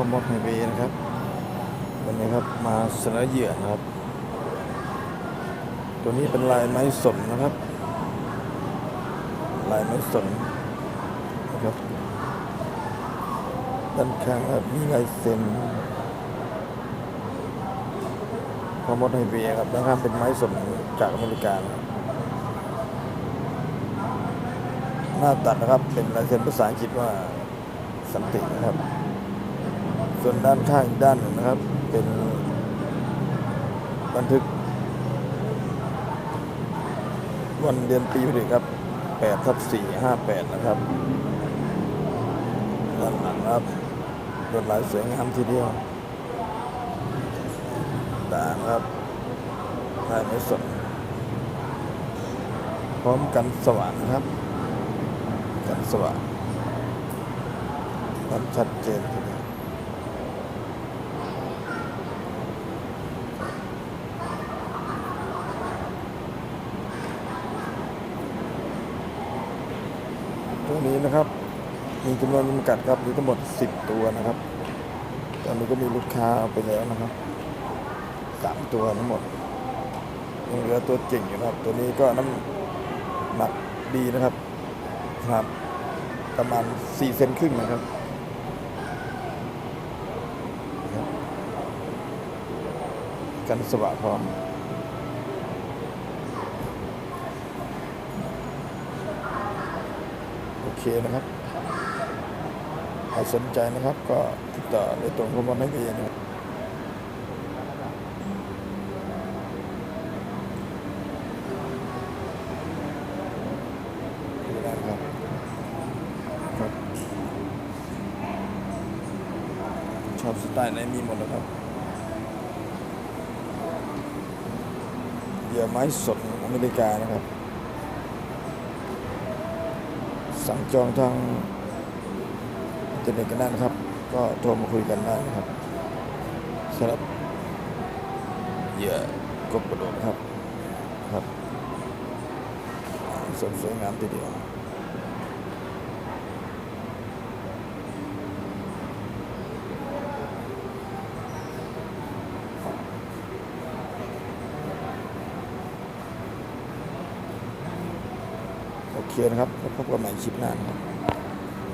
พ่อมดไฮเวย์นะครับ วันนี้ครับมาเสนอเหยื่อนะครับ ตัวนี้เป็นลายไม้สนนะครับ ลายไม้สนนะครับ ด้านข้างครับมีลายเซ็นพอมดไฮเวย์ครับด้านข้างเป็นไม้สนจากอเมริกานะครับหน้าตัดนะครับเป็นลายเซ็นภาษาอังกฤษว่าสันตินะครับ ส่วนด้านข้างอีกด้านหนึ่งนะครับ เป็นบันทึก วันเดือนปีพอดีครับ8ทับ458 นะครับด้านหลังครับลวดลายสวยงามทีเดียวด่างครับลายไม่สดพร้อมกันสว่างนะครับ กันสว่างมันชัดเจนทีเดียว ตัวนี้นะครับ มีจำนวนจำกัดครับมีทั้งหมด 10 ตัวนะครับ ตอนนี้ก็มีลูกค้าเอาไปแล้วนะครับสามตัวทั้งหมดยังเหลือตัวเก่งอยู่นะครับ ตัวนี้ก็น้ำหนักดีนะครับครับ ประมาณ4เซนครึ่งนะครับครับกันสว่างพร้อม โอเค นะครับใครสนใจนะครับ ก็ติดต่อในตรงข้อมูลให้ดีนะครับดูได้ครับครับชอบสไตล์ไหนมีหมดแล้วครับเยื่อไม้สดอเมริกานะครับ สั่งจองทางอินเทอร์เน็ตกันได้นะครับ ก็โทรมาคุยกันได้นะครับสำหรับเหยื่อกบกระโดดครับครับสวยสวยงามทีเดียว โอเคนะครับพบกันใหม่คลิปหน้านะครับ